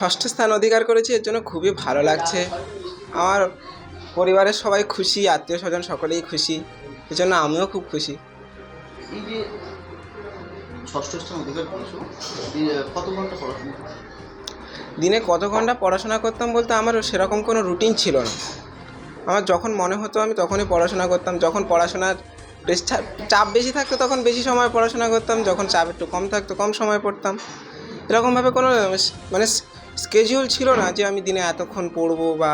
ষষ্ঠ স্থান অধিকার করেছি এর জন্য খুবই ভালো লাগছে। আমার পরিবারের সবাই খুশি আত্মীয় স্বজন সকলেই খুশি এর জন্য আমিও খুব খুশি। এই যে ষষ্ঠ স্থান অধিকার করেছ কত ঘণ্টা পড়াশোনা দিনে কত ঘণ্টা পড়াশোনা করতাম বলতে আমার সেরকম কোনো রুটিন ছিল না। আমার যখন মনে হতো আমি তখনই পড়াশোনা করতাম যখন পড়াশোনার বেশ চাপ বেশি থাকতো তখন বেশি সময় পড়াশোনা করতাম যখন চাপ একটু কম থাকতো কম সময় পড়তাম। এরকমভাবে কোনো মানে স্কেজিউল ছিল না যে আমি দিনে এতক্ষণ পড়ব বা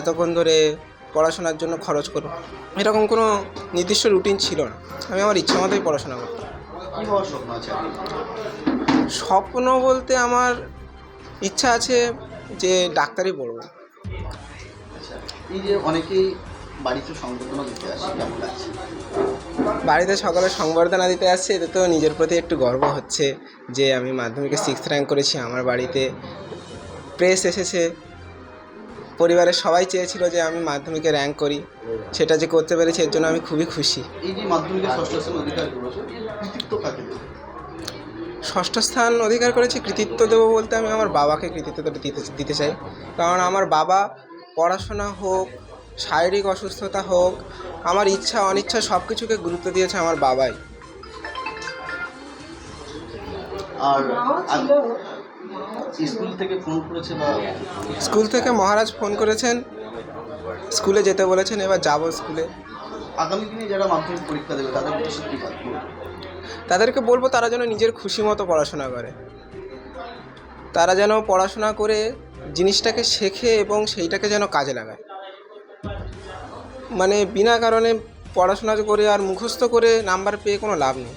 এতক্ষণ ধরে পড়াশোনার জন্য খরচ করব। এরকম কোনো নির্দিষ্ট রুটিন ছিল না। আমি আমার ইচ্ছা মতোই পড়াশোনা করতাম। স্বপ্ন বলতে আমার ইচ্ছা আছে যে ডাক্তারই পড়ব। আচ্ছা এই যে অনেকেই বাড়িতে সংবর্ধনা দিতে আসে কেমন লাগছে? বাড়িতে সকলে সংবর্ধনা দিতে আসছে এতে তো নিজের প্রতি একটু গর্ব হচ্ছে যে আমি মাধ্যমিকে সিক্স র্যাঙ্ক করেছি আমার বাড়িতে প্রেস এসেছে। পরিবারের সবাই চেয়েছিল যে আমি মাধ্যমিকে র্যাঙ্ক করি। সেটা যে করতে পেরেছি এর জন্য আমি খুবই খুশি। ষষ্ঠ স্থান অধিকার করেছ কৃতিত্ব দেবে? বলতে আমি আমার বাবাকে কৃতিত্বটা দিতে দিতে চাই। কারণ আমার বাবা পড়াশোনা হোক শারীরিক অসুস্থতা হোক আমার ইচ্ছা অনিচ্ছা সব কিছুকে গুরুত্ব দিয়েছে আমার বাবাই। আর স্কুল থেকে ফোন করেছে বা স্কুল থেকে মহারাজ ফোন করেছেন। স্কুলে যেতে বলেছেন এবার যাব স্কুলে। আগামী দিনে যারা মাধ্যমিক পরীক্ষা দেবে তাদের উদ্দেশ্যে কী তাদেরকে বলব তারা যেন নিজের খুশি মতো পড়াশোনা করে। তারা যেন পড়াশোনা করে জিনিসটাকে শেখে এবং সেইটাকে যেন কাজে লাগায়। মানে বিনা কারণে পড়াশোনা করে আর মুখস্থ করে নাম্বার পেয়ে কোনো লাভ নেই।